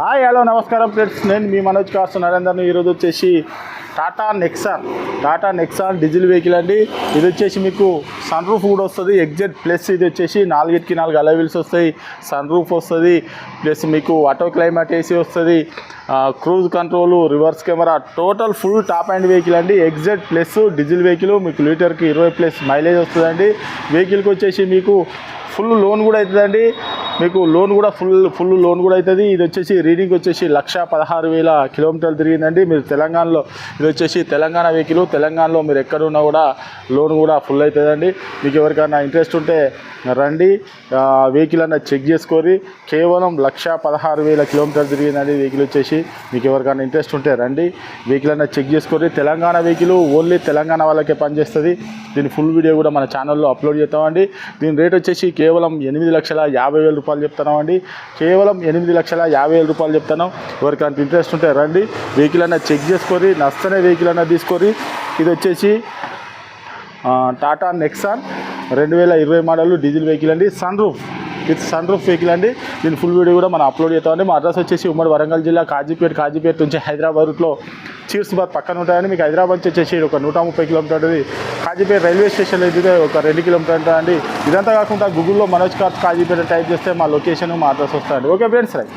Hi hello నమస్కారం friends. నేను మీ Manoj cars నరేందర్ని ఈరోజు వచ్చేసి Tata Nexon. Tata Nexon diesel vehicle అండి. ఇది వచ్చేసి మీకు సన్ రూఫ్ కూడా వస్తుంది. ఎగ్జెట్ ప్లస్ ఇది వచ్చేసి నాలుగిటికి నాలుగు అలవిల్స్ వస్తాయి. సన్ రూఫ్ వస్తుంది. ప్లస్ మీకు ఆటో క్లైమేట్ ఏసీ వస్తుంది. Cruise control reverse camera total full top and vehicle అండి. ఎగ్జెట్ ప్లస్ డీజిల్ వెహికల్ మీకు లీటర్కి ఇరవై ప్లస్ మైలేజ్ వస్తుందండి. వెహికల్కి వచ్చేసి మీకు ఫుల్ లోన్ కూడా అవుతుందండి. మీకు లోన్ కూడా ఫుల్ ఫుల్ లోన్ కూడా అవుతుంది ఇది వచ్చేసి రీడింగ్ వచ్చేసి లక్ష పదహారు వేల కిలోమీటర్లు తిరిగిందండి. మీరు తెలంగాణలో ఇది వచ్చేసి తెలంగాణ వెహికల్ తెలంగాణలో మీరు ఎక్కడున్నా కూడా లోన్ కూడా ఫుల్ అవుతుందండి మీకు ఎవరికైనా ఇంట్రెస్ట్ ఉంటే రండి. వెహికల్ అన్న చెక్ చేసుకోరి కేవలం లక్ష పదహారు వేల కిలోమీటర్లు తిరిగిందండి వెహికల్ వచ్చేసి. మీకు ఎవరికైనా ఇంట్రెస్ట్ ఉంటే రండి. వెహికల్ అన్న చెక్ చేసుకోరి తెలంగాణ వెహికల్ ఓన్లీ తెలంగాణ వాళ్ళకే పనిచేస్తుంది. దీని ఫుల్ వీడియో కూడా మన ఛానల్లో అప్లోడ్ చేస్తామండి. దీని రేట్ వచ్చేసి కేవలం ఎనిమిది లక్షల యాభై వేల రూపాయలు చెప్తున్నామండి. కేవలం ఎనిమిది లక్షల యాభై వేల రూపాయలు చెప్తున్నాం. ఎవరికైనా ఇంట్రెస్ట్ ఉంటే రండి. వెహికల్ అన్న చెక్ చేసుకొని నచ్చనే వెహికల్ అన్న తీసుకొని ఇది వచ్చేసి టాటా నెక్సాన్ రెండు వేల ఇరవై మోడల్ డీజిల్ వెహికల్ అండి. Sunroof with sunroof vehicle అండి. దీని ఫుల్ వీడియో కూడా మనం అప్లోడ్ చేస్తామండి. మా అడ్రస్ వచ్చేసి ఉమ్మడి వరంగల్ జిల్లా కాజీపేట కాజీపేట నుంచి హైదరాబాద్లో చీర్స్బాద్ పక్కన ఉంటాయండి మీకు హైదరాబాద్ నుంచి వచ్చేసి ఒక నూట ముప్పై కిలోమీటర్ ఉంటుంది కాజీపేట రైల్వే స్టేషన్ అయితే ఒక రెండు కిలోమీటర్ ఉంటుందండి ఇదంతా కాకుండా గూగుల్లో మనోజ్ కార్స్ కాజీపేట టైప్ చేస్తే మా లొకేషన్ మా అడ్రస్ వస్తాయండి. Okay friends right.